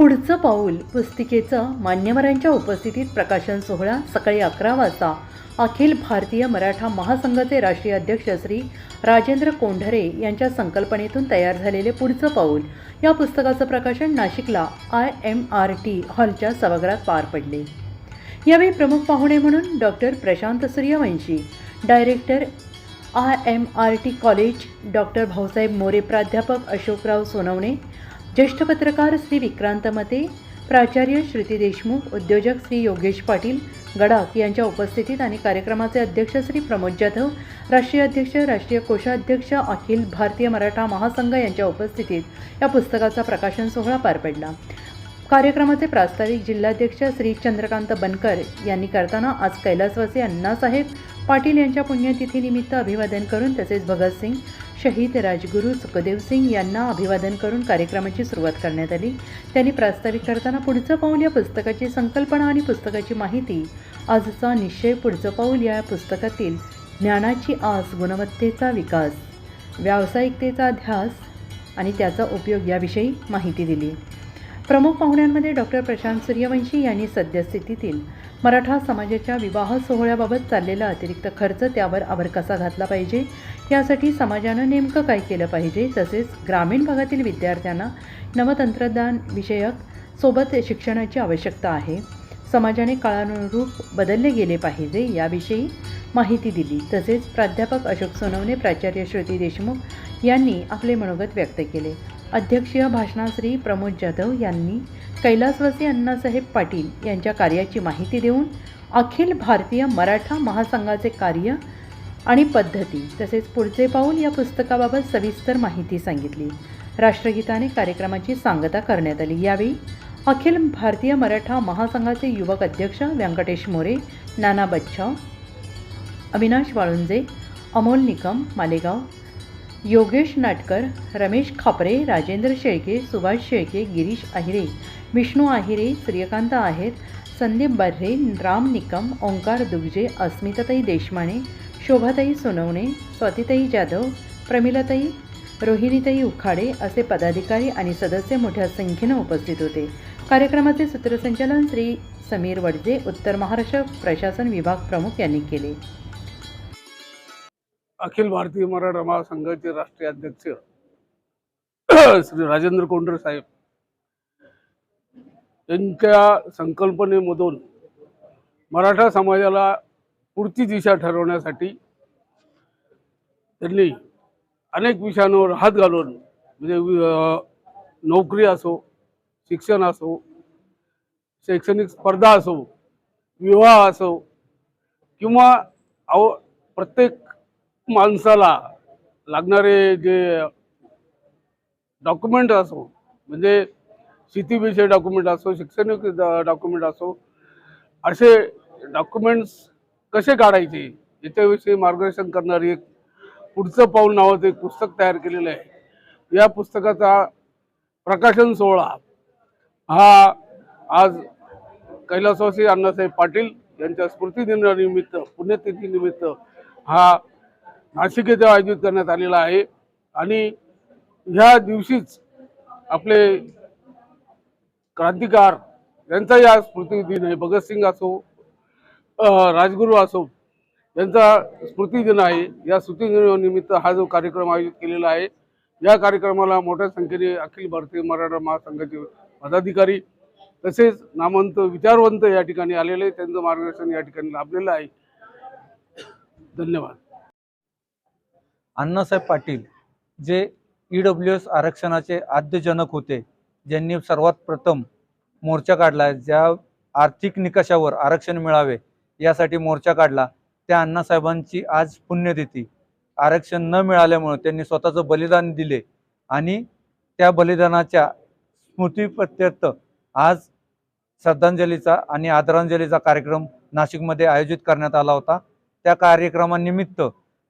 पुढचं पाऊल पुस्तिकेचं मान्यवरांच्या उपस्थितीत प्रकाशन सोहळा सकाळी अकरा वाजता. अखिल भारतीय मराठा महासंघाचे राष्ट्रीय अध्यक्ष श्री राजेंद्र कोंढरे यांच्या संकल्पनेतून तयार झालेले पुढचं पाऊल. या पुस्तकाचं प्रकाशन नाशिकला आय एम आर टी हॉलच्या सभागृहात पार पडले. यावेळी प्रमुख पाहुणे म्हणून doctor Prashant Suryavanshi director I M R T college doctor Bhausaheb More प्राध्यापक अशोकराव सोनवणे ज्येष्ठ पत्रकार श्री विक्रांत मते प्राचार्य श्रुती देशमुख उद्योजक श्री योगेश पाटील गडाख यांच्या उपस्थितीत आणि कार्यक्रमाचे अध्यक्ष श्री प्रमोद जाधव राष्ट्रीय अध्यक्ष राष्ट्रीय कोषाध्यक्ष अखिल भारतीय मराठा महासंघ यांच्या उपस्थितीत या पुस्तकाचा प्रकाशन सोहळा पार पडला. कार्यक्रमाचे प्रास्ताविक जिल्हाध्यक्ष श्री चंद्रकांत बनकर यांनी करताना आज कैलासवासी अण्णासाहेब पाटील यांच्या पुण्यतिथीनिमित्त अभिवादन करून तसेच भगतसिंग शहीद राजगुरू सुखदेव सिंग यांना अभिवादन करून कार्यक्रमाची सुरुवात करण्यात आली. त्यांनी प्रास्ताविक करताना पुढचं पाऊल या पुस्तकाची संकल्पना आणि पुस्तकाची माहिती आजचा निश्चय पुढचं पाऊल या पुस्तकातील ज्ञानाची आस गुणवत्तेचा विकास व्यावसायिकतेचा ध्यास आणि त्याचा उपयोग याविषयी माहिती दिली. प्रमुख पाहुण्यांमध्ये डॉक्टर प्रशांत सूर्यवंशी यांनी सद्यस्थितीतील मराठा समाजाच्या विवाह सोहळ्याबाबत चाललेला अतिरिक्त खर्च त्यावर आवर कसा घातला पाहिजे? यासाठी समाजानं नेमकं काय केलं पाहिजे? तसेच ग्रामीण भागातील विद्यार्थ्यांना नवतंत्रज्ञान विषयक सोबत शिक्षणाची आवश्यकता आहे. समाजाने काळानुरूप बदलले गेले पाहिजे याविषयी माहिती दिली. तसेच प्राध्यापक अशोक सोनवणे प्राचार्य श्रुती देशमुख यांनी आपले मनोगत व्यक्त केले. अध्यक्षीय भाषणाश्री प्रमोद जाधव यांनी कैलासवासी अण्णासाहेब पाटील यांच्या कार्याची माहिती देऊन अखिल भारतीय मराठा महासंघाचे कार्य आणि पद्धती तसेच पुढचे पाऊल या पुस्तकाबाबत सविस्तर माहिती सांगितली. राष्ट्रगीताने कार्यक्रमाची सांगता करण्यात आली. यावेळी अखिल भारतीय मराठा महासंघाचे युवक अध्यक्ष व्यंकटेश मोरे नाना बच्छाव अविनाश वाळुंजे अमोल निकम मालेगाव योगेश नाटकर रमेश खापरे राजेंद्र शेळके सुभाष शेळके गिरीश आहिरे विष्णू आहिरे सूर्यकांत आहेर संदीप बर्रे राम निकम ओंकार दुगजे अस्मिताताई देशमाने शोभाताई सोनवणे स्वातीताई जाधव प्रमिलाताई रोहिणीताई उखाडे असे पदाधिकारी आणि सदस्य मोठ्या संख्येनं उपस्थित होते. कार्यक्रमाचे सूत्रसंचालन श्री समीर वडजे उत्तर महाराष्ट्र प्रशासन विभाग प्रमुख यांनी केले. अखिल भारतीय मराठा महासंघाचे राष्ट्रीय अध्यक्ष श्री राजेंद्र कोंडर साहेब यांच्या संकल्पनेमधून मराठा समाजाला पुढची दिशा ठरवण्यासाठी त्यांनी अनेक विषयांवर हात घालून म्हणजे नोकरी असो शिक्षण असो शैक्षणिक स्पर्धा असो विवाह असो किंवा अव प्रत्येक माणसाला लागणारे जे डॉक्युमेंट असो म्हणजे शेतीविषयी डॉक्युमेंट असो शैक्षणिक डॉक्युमेंट असो असे डॉक्युमेंट्स कसे काढायचे याच्याविषयी मार्गदर्शन करणारी एक पुढचं पाऊल नावाचं एक पुस्तक तयार केलेलं आहे. या पुस्तकाचा प्रकाशन सोहळा हा आज कैलासवासी अण्णासाहेब पाटील यांच्या स्मृतिदिनानिमित्त पुण्यतिथीनिमित्त हा नाशिक येथे आयोजित करण्यात आलेला आहे. आणि ह्या दिवशीच आपले क्रांतिकार यांचा या स्मृतिदिन आहे. भगतसिंग असो राजगुरू असो यांचा स्मृतिदिन आहे. या स्मृतिदिनानिमित्त हा जो कार्यक्रम आयोजित केलेला आहे या कार्यक्रमाला मोठ्या संख्येने अखिल भारतीय मराठा महासंघाचे पदाधिकारी तसेच नामवंत विचारवंत या ठिकाणी आलेले त्यांचं मार्गदर्शन या ठिकाणी लाभलेलं आहे. धन्यवाद. अण्णासाहेब पाटील जे ई डब्ल्यू एस आरक्षणाचे आद्यजनक होते ज्यांनी सर्वात प्रथम मोर्चा काढला ज्या आर्थिक निकषावर आरक्षण मिळावे यासाठी मोर्चा काढला त्या अण्णासाहेबांची आज पुण्यतिथी. आरक्षण न मिळाल्यामुळे त्यांनी स्वतःचं बलिदान दिले आणि त्या बलिदानाच्या स्मृतीप्रत्यर्थ आज श्रद्धांजलीचा आणि आदरांजलीचा कार्यक्रम नाशिकमध्ये आयोजित करण्यात आला होता. त्या कार्यक्रमानिमित्त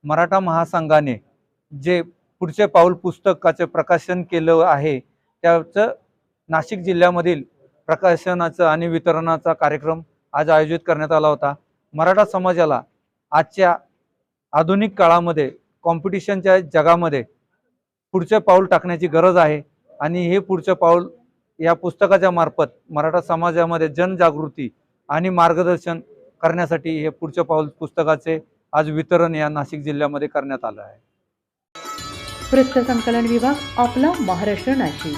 मराठा महासंघाने जे पुढचे पाऊल पुस्तकाचे प्रकाशन केलं आहे त्याचं नाशिक जिल्ह्यामधील प्रकाशनाचं आणि वितरणाचा कार्यक्रम आज आयोजित करण्यात आला होता. मराठा समाजाला आजच्या आधुनिक काळामध्ये कॉम्पिटिशनच्या जगामध्ये पुढचे पाऊल टाकण्याची गरज आहे आणि हे पुढचं पाऊल या पुस्तकाच्या मार्फत मराठा समाजामध्ये जनजागृती आणि मार्गदर्शन करण्यासाठी हे पुढच्या पाऊल पुस्तकाचे आज वितरण या नाशिक जिल्ह्यामध्ये करण्यात आलं आहे. वृत्तसंकलन विभाग आपला महाराष्ट्र नाशिक.